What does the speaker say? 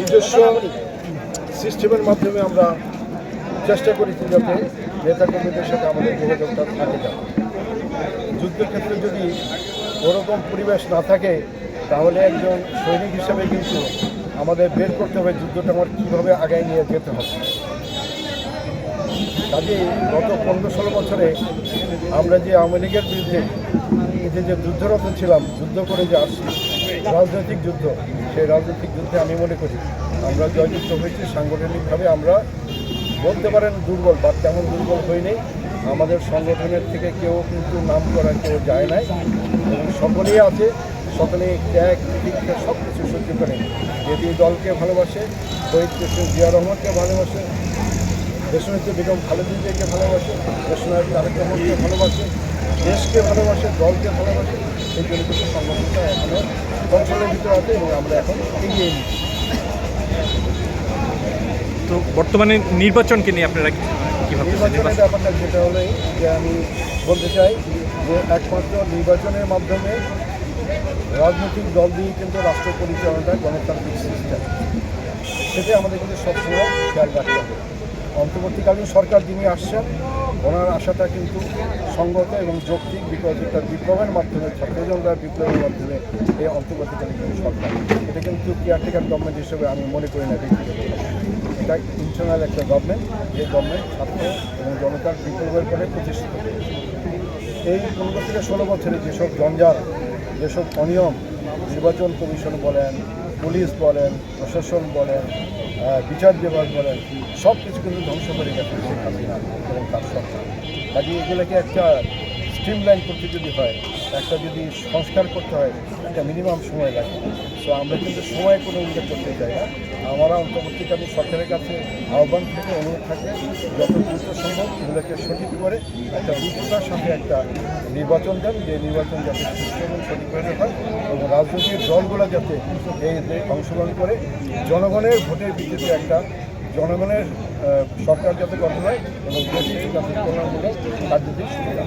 নিজস্ব সিস্টেমের মাধ্যমে আমরা চেষ্টা করেছি যাতে নেতা কর্মীদের সাথে আমাদের যোগাযোগটা থাকে যাবে যুদ্ধের ক্ষেত্রে যদি ওরকম পরিবেশ না থাকে, তাহলে একজন সৈনিক হিসেবে কিন্তু আমাদের বের করতে হবে, যুদ্ধটা আমার কীভাবে আগায় নিয়ে যেতে হবে। কাজেই গত পনেরো ষোলো বছরে আমরা যে আওয়ামী লীগের বিরুদ্ধে এই যে যুদ্ধরত ছিলাম, যুদ্ধ করে যে আসছি, রাজনৈতিক যুদ্ধ, সেই রাজনৈতিক যুদ্ধে আমি মনে করি আমরা জয়যুক্ত হয়েছি, সাংগঠনিকভাবে আমরা বলতে পারেন দুর্বল বা তেমন দুর্বল হয়নি আমাদের সংগঠনের থেকে কেউ কিন্তু নাম করা কেউ যায় নাই। এবং সকলেই আছে, সকলে ত্যাগ দীক্ষা সব কিছু সহ্য করে। যদি দলকে ভালোবাসে, শহীদ প্রেসিডেন্ট জিয়া রহমানকে ভালোবাসে দেশনেত্রী বেগম খালেদা জিয়াকে ভালোবাসে দেশনায়ক তারেক রহমানকে ভালোবাসে দেশকে ভালোবাসে দলকে ভালোবাসে সেই জন্য কিন্তু সংগঠনটা এখনও কন্ট্রোলের ভিতরে আছে এবং আমরা এখন এগিয়ে নিচ্ছি। তো বর্তমানে নির্বাচনকে নিয়ে আপনারা কীভাবে নির্বাচনের ব্যাপারটা যেটা হলো যে আমি বলতে চাই যে একমাত্র নির্বাচনের মাধ্যমে রাজনৈতিক দল দিয়ে কিন্তু রাষ্ট্র পরিচালনাটা গণতান্ত্রিক সিস্টেম সেটাই আমাদের কিন্তু সবসময় খেয়াল রাখতে হবে। অন্তর্বর্তীকালীন সরকার যিনি আসছেন, ওনার আশাটা কিন্তু সঙ্গত এবং যৌক্তিক বিকজ বিপ্লবের মাধ্যমে, ছাত্রজনরা বিপ্লবের মাধ্যমে এই অন্তর্বর্তীকালীন সরকার, এটা কিন্তু কেয়ারটেকার গভর্নমেন্ট হিসেবে আমি মনে করি না এটা ইন্টারনাল একটা গভর্নমেন্ট যে গভর্নমেন্ট ছাত্র এবং জনতার বিপ্লবের পরে প্রতিষ্ঠিত এই পনেরো থেকে ষোলো বছরে যেসব জঞ্জাল, যেসব অনিয়ম, নির্বাচন কমিশন বলেন, পুলিশ বলেন, প্রশাসন বলেন বিচার বিভাগ বলেন সব কিছু কিন্তু ধ্বংস করে গেছে শেখ হাসিনা এবং তার সরকার। কাজে এগুলোকে একটা স্ট্রিমলাইন করতে যদি হয় একটা যদি সংস্কার করতে হয়, একটা মিনিমাম সময় লাগে। সো আমরা কিন্তু সময় কোনো উল্লেখ করতে চাই না। আমরা অন্তর্বর্তীকালীন সরকারের কাছে আহ্বান থেকে অনুরোধ থাকবে যত দ্রুত সম্ভব এগুলোকে সঠিক করে একটা দ্রুততার সঙ্গে একটা নির্বাচন দেন, যে নির্বাচন যাতে সুষ্ঠু এবং সঠিকভাবে হয় এবং রাজনৈতিক দলগুলো যাতে এই অংশগ্রহণ করে, জনগণের ভোটের ভিত্তিতে একটা জনগণের সরকার যাতে গঠন হয় এবং দেশের যাতে কল্যাণমূলক কার্যটি সুবিধা।